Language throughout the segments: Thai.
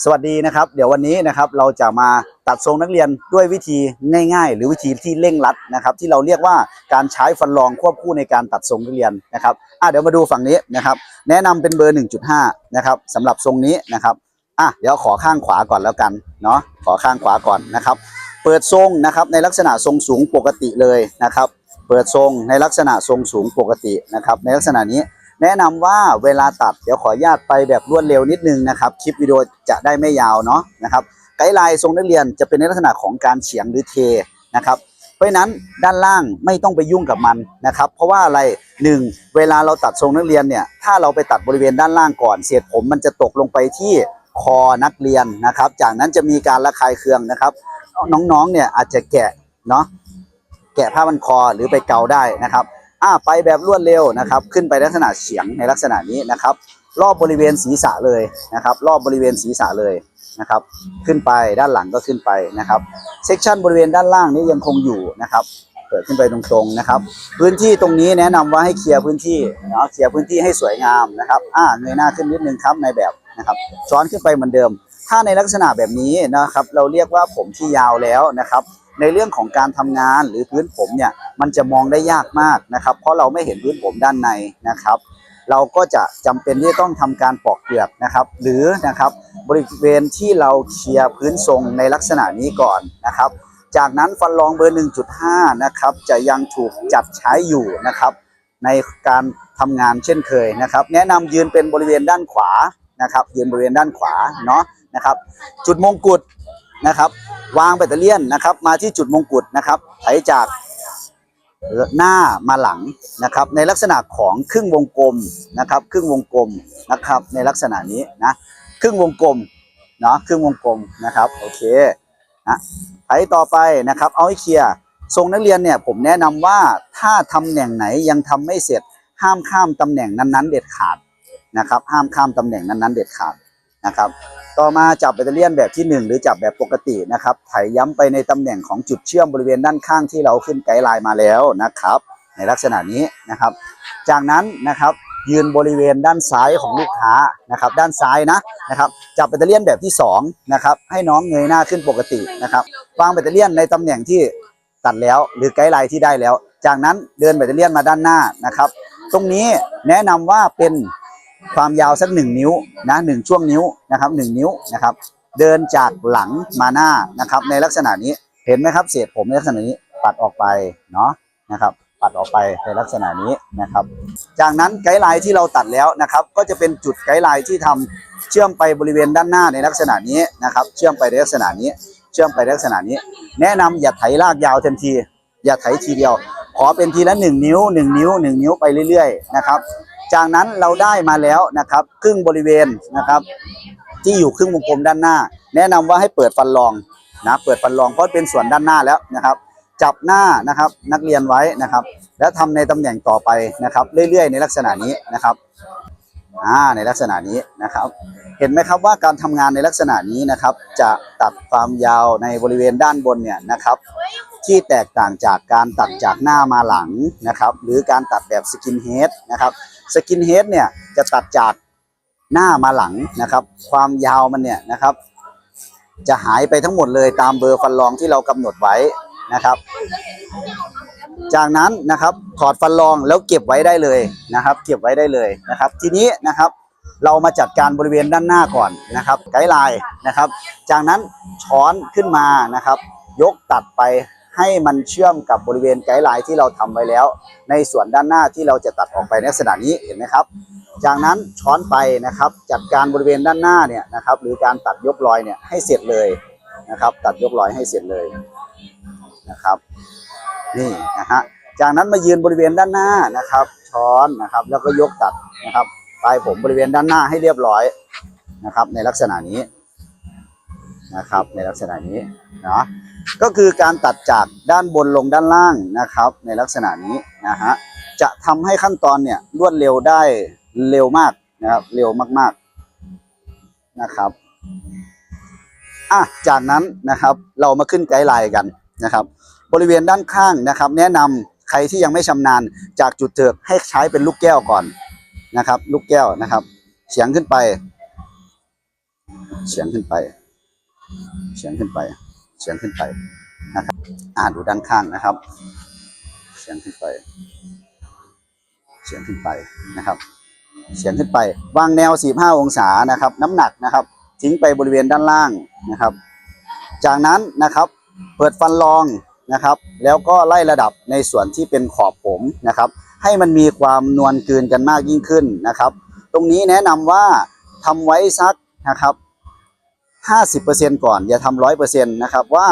สวัสดีนะครับ เดี๋ยววันนี้นะครับเราจะมาตัดทรงนักเรียนด้วยวิธีง่าย ๆ หรือวิธีที่เร่งรัดนะครับ ที่เราเรียกว่าการใช้ฟันรองควบคู่ในการตัดทรงนักเรียนนะครับอะเดี๋ยวมาดูฝั่งนี้นะครับ แนะนำเป็นเบอร์ 1.5 นะครับสำหรับทรงนี้นะครับอะเดี๋ยวขอข้างขวาก่อนแล้วกันเนาะขอข้างขวาก่อนนะครับ เปิดทรงนะครับในลักษณะทรงสูงปกติเลยนะครับ เปิดทรงในลักษณะทรงสูงปกตินะครับ ในลักษณะนี้ แนะนำว่าเวลาตัดเดี๋ยวขออนุญาตไปแบบรวดเร็วนิดนึงนะครับ คลิปวิดีโอจะได้ไม่ยาวเนาะนะครับไกด์ไลน์ทรงนักเรียนจะเป็นในลักษณะของการเฉียงหรือเทนะครับเพราะนั้นด้านล่างไม่ต้องไปยุ่งกับมันนะครับ เพราะว่าอะไรหนึ่งเวลาเราตัดทรงนักเรียนเนี่ยถ้าเราไปตัดบริเวณด้านล่างก่อนเศษผมมันจะตกลงไปที่คอนักเรียนนะครับ จากนั้นจะมีการระคายเคืองนะครับ น้องๆเนี่ยอาจจะแกะเนาะแกะผ้าพันคอหรือไปเกาได้นะครับ อ่าไปแบบรวดเร็วนะครับ ขึ้นไปลักษณะเฉียงในลักษณะนี้นะครับ รอบบริเวณศีรษะเลยนะครับ รอบบริเวณศีรษะเลยนะครับ ขึ้นไปด้านหลังก็ขึ้นไปนะครับ เซกชันบริเวณด้านล่างนี้ยังคงอยู่นะครับเปิดขึ้นไปตรงๆนะครับ พื้นที่ตรงนี้แนะนำว่าให้เคลียร์พื้นที่เนาะเคลียร์พื้นที่ให้สวยงามนะครับอ่าเงยหน้าขึ้นนิดนึงครับในแบบนะครับ ช้อนขึ้นไปเหมือนเดิม ถ้าในลักษณะแบบนี้นะครับ เราเรียกว่าผมที่ยาวแล้วนะครับ ในเรื่องของการทำงานหรือพื้นผมเนี่ยมันจะมองได้ยากมากนะครับ เพราะเราไม่เห็นพื้นผมด้านในนะครับ เราก็จะจำเป็นที่จะต้องทำการปอกเปลือกนะครับ หรือนะครับบริเวณที่เราเคลียร์พื้นทรงในลักษณะนี้ก่อนนะครับ จากนั้นฟันรองเบอร์ 1.5 นะครับ จะยังถูกจัดใช้อยู่นะครับในการทำงานเช่นเคยนะครับ แนะนำยืนเป็นบริเวณด้านขวานะครับ ยืนบริเวณด้านขวาเนาะ นะครับ จุดมงกุฎนะครับ วางแบตเตอรี่นะครับ มาที่จุดมงกุฎนะครับไถจากหน้ามาหลังนะครับ ในลักษณะของครึ่งวงกลมนะครับ ครึ่งวงกลมนะครับ ในลักษณะนี้นะครึ่งวงกลมเนาะครึ่งวงกลมนะครับโอเคนะไถต่อไปนะครับ เอาให้เคลียร์ทรงนักเรียนเนี่ยผมแนะนำว่าถ้าตำแหน่งไหนยังทำไม่เสร็จห้ามข้ามตำแหน่งนั้นๆ เด็ดขาดนะครับ ห้ามข้ามตำแหน่งนั้นๆ เด็ดขาด นะครับ ต่อมาจับแบตเตอรี่ยนแบบที่ 1 หรือจับแบบปกตินะครับ ไถย้ำไปในตำแหน่งของจุดเชื่อมบริเวณด้านข้างที่เราขึ้นไกด์ไลน์มาแล้วนะครับ ในลักษณะนี้นะครับ จากนั้นนะครับยืนบริเวณด้านซ้ายของลูกค้านะครับ ด้านซ้ายนะนะครับ จับแบตเตอรี่ยนแบบที่2นะครับให้น้องเงยหน้าขึ้นปกตินะครับวางแบตเตอรี่ยนในตำแหน่งที่ตัดแล้วหรือไกด์ไลน์ที่ได้แล้ว จากนั้นเดินแบตเตอรี่ยนมาด้านหน้านะครับ ตรงนี้แนะนำว่าเป็น ความยาวสักหนึ่งนิ้วนะหนึ่งช่วงนิ้วนะครับหนึ่งนิ้วนะครับ เดินจากหลังมาหน้านะครับ ในลักษณะนี้เห็นไหมครับเศษผมในลักษณะนี้ปัดออกไปเนาะนะครับปัดออกไปในลักษณะนี้นะครับ จากนั้นไกด์ไลน์ที่เราตัดแล้วนะครับ ก็จะเป็นจุดไกด์ไลน์ที่ทำเชื่อมไปบริเวณด้านหน้าในลักษณะนี้นะครับ เชื่อมไปในลักษณะนี้ เชื่อมไปในลักษณะนี้ แนะนำอย่าไถลากยาวทันที อย่าไถทีเดียว ขอเป็นทีละหนึ่งนิ้วหนึ่งนิ้วหนึ่งนิ้วไปเรื่อยๆนะครับ จากนั้นเราได้มาแล้วนะครับ ครึ่งบริเวณนะครับ ที่อยู่ครึ่งวงกลมด้านหน้า แนะนำว่าให้เปิดฟันรองนะเปิดฟันรองเพราะเป็นส่วนด้านหน้าแล้วนะครับ จับหน้านะครับนักเรียนไว้นะครับ แล้วทำในตำแหน่งต่อไปนะครับ เรื่อยๆ ในลักษณะนี้นะครับ อ่าในลักษณะนี้นะครับ เห็นไหมครับว่าการทำงานในลักษณะนี้นะครับ จะตัดความยาวในบริเวณด้านบนเนี่ยนะครับ ที่แตกต่างจากการตัดจากหน้ามาหลังนะครับ หรือการตัดแบบสกินเฮดนะครับสกินเฮดเนี่ยจะตัดจากหน้ามาหลังนะครับ ความยาวมันเนี่ยนะครับ จะหายไปทั้งหมดเลยตามเบอร์ฟันรองที่เรากำหนดไว้นะครับ จากนั้นนะครับถอดฟันรองแล้วเก็บไว้ได้เลยนะครับ เก็บไว้ได้เลยนะครับ ทีนี้นะครับเรามาจัดการบริเวณด้านหน้าก่อนนะครับ ไกด์ไลน์นะครับ จากนั้นช้อนขึ้นมานะครับ ยกตัดไปให้มันเชื่อมกับบริเวณไกด์ไลน์ที่เราทำไว้แล้ว ในส่วนด้านหน้าที่เราจะตัดออกไปในลักษณะนี้เห็นไหมครับ จากนั้นช้อนไปนะครับ จัดการบริเวณด้านหน้าเนี่ยนะครับ หรือการตัดยกรอยเนี่ยให้เสร็จเลยนะครับ ตัดยกรอยให้เสร็จเลยนะครับ นี่นะฮะจากนั้นมายืนบริเวณด้านหน้านะครับ ช้อนนะครับ แล้วก็ยกตัดนะครับปลายผมบริเวณด้านหน้าให้เรียบร้อยนะครับ ในลักษณะนี้นะครับ ในลักษณะนี้นะก็คือการตัดจากด้านบนลงด้านล่างนะครับ ในลักษณะนี้นะฮะจะทำให้ขั้นตอนเนี่ยรวดเร็วได้เร็วมากนะครับเร็วมากๆนะครับอะจากนั้นนะครับเรามาขึ้นไกด์ไลน์กันนะครับ บริเวณด้านข้างนะครับ แนะนำใครที่ยังไม่ชำนาญจากจุดเถิกให้ใช้เป็นลูกแก้วก่อนนะครับ ลูกแก้วนะครับเฉียงขึ้นไปเฉียงขึ้นไปเฉียงขึ้นไปเฉียงขึ้นไปนะครับ อ่าดูด้านข้างนะครับเฉียงขึ้นไปเฉียงขึ้นไปนะครับเฉียงขึ้นไปวางแนว 45 องศานะครับ น้ำหนักนะครับ ทิ้งไปบริเวณด้านล่างนะครับ จากนั้นนะครับ เปิดฟันรอง นะครับ แล้วก็ไล่ระดับในส่วนที่เป็นขอบผมนะครับ ให้มันมีความนวลกลืนกันมากยิ่งขึ้นนะครับ ตรงนี้แนะนำว่าทำไว้สักนะครับ50%ก่อนอย่าทำร้อยเปอร์เซ็นต์นะครับว่า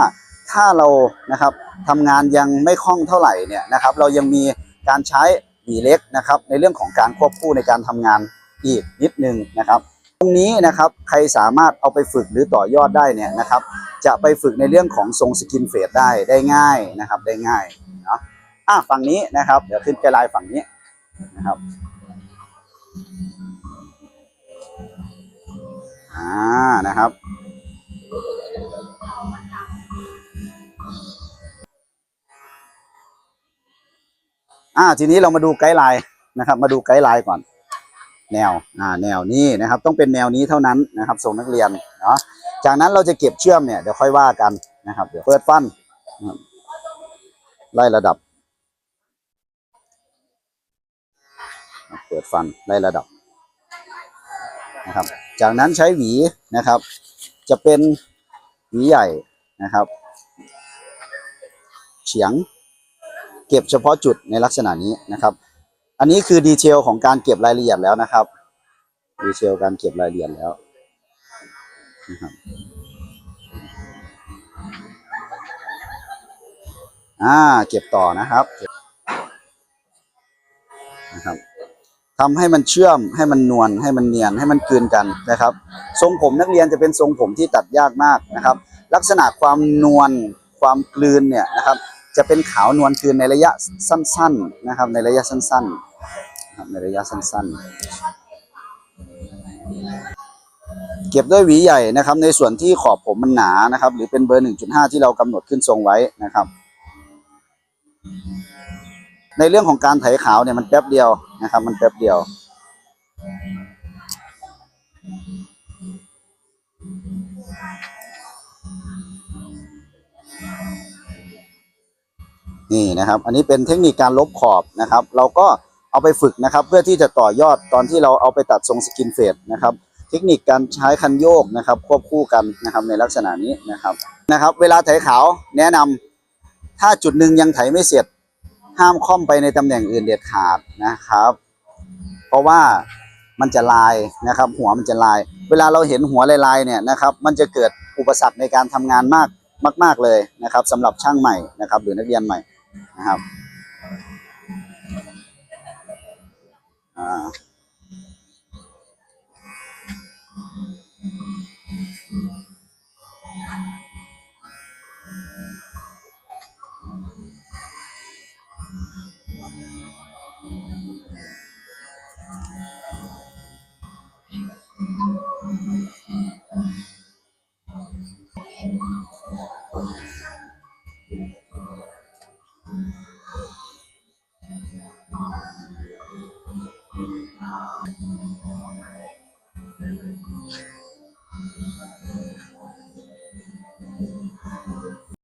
ถ้าเรานะครับทำงานยังไม่คล่องเท่าไหร่เนี่ยนะครับ เรายังมีการใช้หวีเล็กนะครับ ในเรื่องของการควบคู่ในการทำงานอีกนิดนึงนะครับ ตรงนี้นะครับใครสามารถเอาไปฝึกหรือต่อยอดได้เนี่ยนะครับจะไปฝึกในเรื่องของทรงสกินเฟดได้ได้ง่ายนะครับได้ง่ายเนาะอะฝั่งนี้นะครับเดี๋ยวขึ้นไกด์ไลน์ฝั่งนี้นะครับอ่านะครับอ่าทีนี้เรามาดูไกด์ไลน์นะครับ มาดูไกด์ไลน์ก่อน แนวอ่าแนวนี้นะครับ ต้องเป็นแนวนี้เท่านั้นนะครับส่งนักเรียนเนาะจากนั้นเราจะเก็บเชื่อมเนี่ยเดี๋ยวค่อยว่ากันนะครับ เดี๋ยวเปิดฟันไล่ระดับ เปิดฟันไล่ระดับนะครับ จากนั้นใช้หวีนะครับ จะเป็นหวีใหญ่นะครับ เฉียง เก็บเฉพาะจุดในลักษณะนี้นะครับ อันนี้คือดีเทลของการเก็บรายละเอียดแล้วนะครับ ดีเทลการเก็บรายละเอียดแล้วนะครับอ่าเก็บต่อนะครับนะครับทำให้มันเชื่อมให้มันนวลให้มันเนียนให้มันกลืนกันนะครับ ทรงผมนักเรียนจะเป็นทรงผมที่ตัดยากมากนะครับ ลักษณะความนวลความกลืนเนี่ยนะครับ จะเป็นขาวนวลกลืนในระยะสั้น ๆนะครับ ในระยะสั้น ๆ ในระยะสั้นๆ เก็บด้วยหวีใหญ่นะครับ ในส่วนที่ขอบผมมันหนานะครับ หรือเป็นเบอร์ 1.5 ที่เรากำหนดขึ้นทรงไว้นะครับ ในเรื่องของการไถขาวเนี่ยมันแป๊บเดียวนะครับ มันแป๊บเดียวนี่นะครับ อันนี้เป็นเทคนิคการลบขอบนะครับ เราก็ เอาไปฝึกนะครับ เพื่อที่จะต่อยอดตอนที่เราเอาไปตัดทรงสกินเฟดนะครับ เทคนิคการใช้คันโยกนะครับ ควบคู่กันนะครับในลักษณะนี้นะครับนะครับ เวลาไถขาวแนะนำถ้าจุดหนึ่งยังไถไม่เสร็จ ห้ามค่อมไปในตำแหน่งอื่นเด็ดขาดนะครับ เพราะว่ามันจะลายนะครับ หัวมันจะลาย เวลาเราเห็นหัวลายๆเนี่ยนะครับ มันจะเกิดอุปสรรคในการทำงานมากมาก ๆเลยนะครับสำหรับช่างใหม่นะครับ หรือนักเรียนใหม่นะครับ อ่า